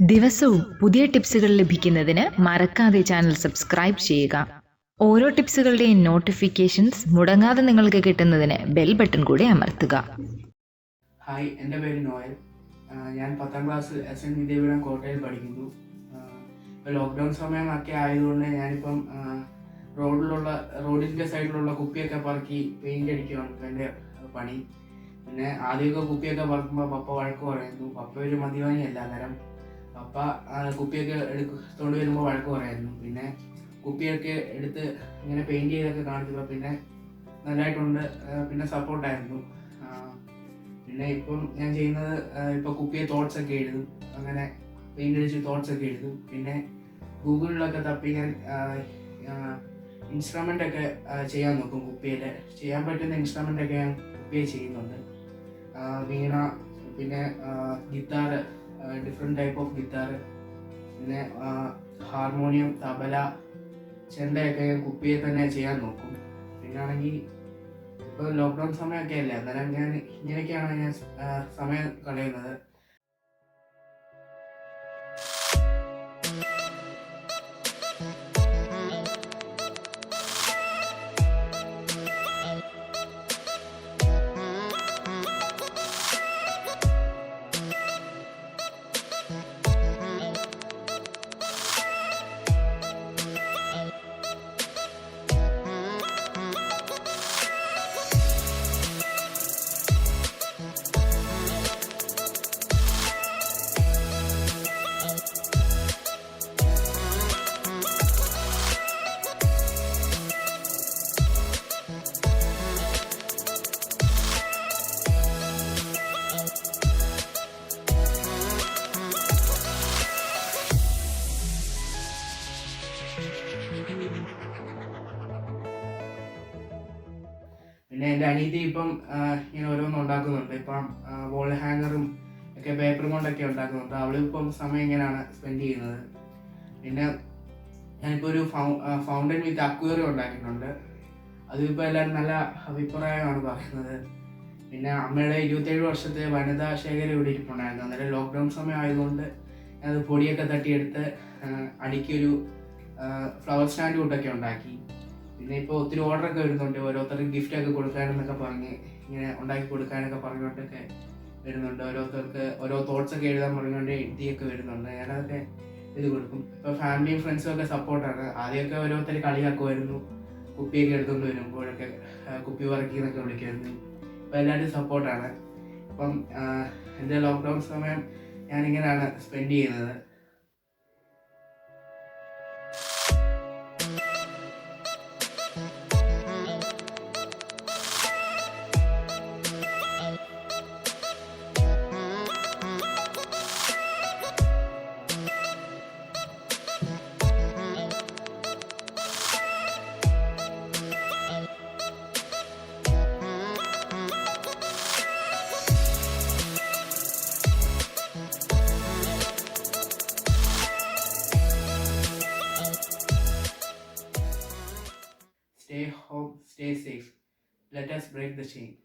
ദിവസവും പുതിയ ടിപ്സുകൾ ലഭിക്കുന്നതിന് മറക്കാതെ ചാനൽ സബ്സ്ക്രൈബ് ചെയ്യുക. ഓരോ ടിപ്സുകളുടെയും നോട്ടിഫിക്കേഷൻസ് മുടങ്ങാതെ നിങ്ങൾക്ക് കിട്ടുന്നതിന് ബെൽ ബട്ടൺ കൂടി അമർത്തുക. ഹായ് എന്റെ പേര് നോയൽ. ഞാൻ പത്താം ക്ലാസ് എസ് എൻ വിദ്യാപീഠം കോട്ടയിൽ പഠിക്കുന്നു. ലോക്ക്ഡൗൺ സമയമൊക്കെ ആയതുകൊണ്ട് ഞാനിപ്പം റോഡിലുള്ള റോഡിന്റെ സൈഡിലുള്ള കുപ്പിയൊക്കെ പറക്കി പെയിന്റ് അടിക്കുകയാണ് എന്റെ പണി. പിന്നെ ആദ്യമൊക്കെ കുപ്പിയൊക്കെ പറക്കുമ്പോൾ പപ്പ വഴക്ക് പറയുന്നു. പപ്പ ഒരു മദ്യപാനിയല്ല അന്നേരം പപ്പ കുപ്പിയൊക്കെ എടുത്തോണ്ട് വരുമ്പോൾ വഴക്ക് പറയായിരുന്നു. പിന്നെ കുപ്പിയൊക്കെ എടുത്ത് ഇങ്ങനെ പെയിന്റ് ചെയ്തൊക്കെ കാണിച്ചപ്പോൾ പിന്നെ നല്ലതായിട്ടുണ്ട് പിന്നെ സപ്പോർട്ടായിരുന്നു പിന്നെ ഇപ്പം ഞാൻ ചെയ്യുന്നത് ആ, ഇപ്പൊ കുപ്പിയെ തോട്ട്സ് ഒക്കെ എഴുതും അങ്ങനെ പെയിന്റ് അടിച്ച് തോട്ട്സ് ഒക്കെ എഴുതും പിന്നെ ഗൂഗിളിലൊക്കെ തപ്പി ഞാൻ ഇൻസ്ട്രുമെന്റ് ഒക്കെ ചെയ്യാൻ നോക്കും കുപ്പിയുടെ ചെയ്യാൻ പറ്റുന്ന ഇൻസ്ട്രുമെന്റ് ഒക്കെ ഞാൻ കുപ്പിയെ ചെയ്യുന്നുണ്ട്. വീണ പിന്നെ guitar different type of guitar പിന്നെ ഹാർമോണിയം തബല ചെണ്ടയൊക്കെ ഞാൻ കുപ്പിയെ തന്നെ ചെയ്യാൻ നോക്കും. പിന്നെ ആണെങ്കിൽ ഇപ്പോൾ ലോക്ക്ഡൗൺ സമയമൊക്കെ അല്ലേ? അന്നേരം ഞാൻ ഇങ്ങനെയൊക്കെയാണ് ഞാൻ സമയം കളയുന്നത്. പിന്നെ എന്റെ അനീതി ഇപ്പം ഇങ്ങനെ ഓരോന്നും ഉണ്ടാക്കുന്നുണ്ട്. ഇപ്പം വോൾ ഹാങ്ങറും ഒക്കെ പേപ്പർ കൊണ്ടൊക്കെ ഉണ്ടാക്കുന്നുണ്ട്. അവളിപ്പം സമയം ഇങ്ങനെയാണ് സ്പെൻഡ് ചെയ്യുന്നത്? പിന്നെ ഞാനിപ്പോൾ ഒരു ഫൗണ്ടൻ വിത്ത് അക്വേറിയം ഉണ്ടാക്കിയിട്ടുണ്ട്. അതിപ്പോൾ എല്ലാവരും നല്ല അഭിപ്രായമാണ് പറയുന്നത്. പിന്നെ അമ്മയുടെ ഇരുപത്തേഴ് വർഷത്തെ വനിതാ ശേഖരം ഇവിടെ ഇരിപ്പുണ്ടായിരുന്നു. അന്നേരം ലോക്ക്ഡൗൺ സമയം ആയതുകൊണ്ട് അത് പൊടിയൊക്കെ തട്ടിയെടുത്ത് അടിക്കൊരു ഫ്ലവർ സ്റ്റാൻഡ് കൂട്ടൊക്കെ ഉണ്ടാക്കി. പിന്നെ ഇപ്പോൾ ഒത്തിരി ഓർഡറൊക്കെ വരുന്നുണ്ട്. ഓരോരുത്തർക്ക് ഗിഫ്റ്റ് ഒക്കെ കൊടുക്കാനെന്നൊക്കെ പറഞ്ഞ് ഇങ്ങനെ ഉണ്ടാക്കി കൊടുക്കാനൊക്കെ പറഞ്ഞുകൊണ്ടൊക്കെ വരുന്നുണ്ട്. ഓരോരുത്തർക്ക് ഓരോ തോട്ട്സ് ഒക്കെ എഴുതാൻ പറഞ്ഞുകൊണ്ട് എഴുതിയൊക്കെ വരുന്നുണ്ട്. ഞാനതൊക്കെ ഇത് കൊടുക്കും. ഇപ്പോൾ ഫാമിലിയും ഫ്രണ്ട്സും ഒക്കെ സപ്പോർട്ടാണ് ആദ്യമൊക്കെ ഓരോരുത്തർ കളിയാക്കുമായിരുന്നു. കുപ്പിയൊക്കെ എടുത്തുകൊണ്ട് വരുമ്പോഴൊക്കെ കുപ്പി വർക്കി എന്നൊക്കെ വിളിക്കുമായിരുന്നു. ഇപ്പോൾ എല്ലാവരും സപ്പോർട്ടാണ് ഇപ്പം ആ, എന്റെ ലോക്ക്ഡൗൺ സമയം ഞാനിങ്ങനെയാണ് സ്പെൻഡ് ചെയ്യുന്നത്. Stay home, stay safe. Let us break the chain.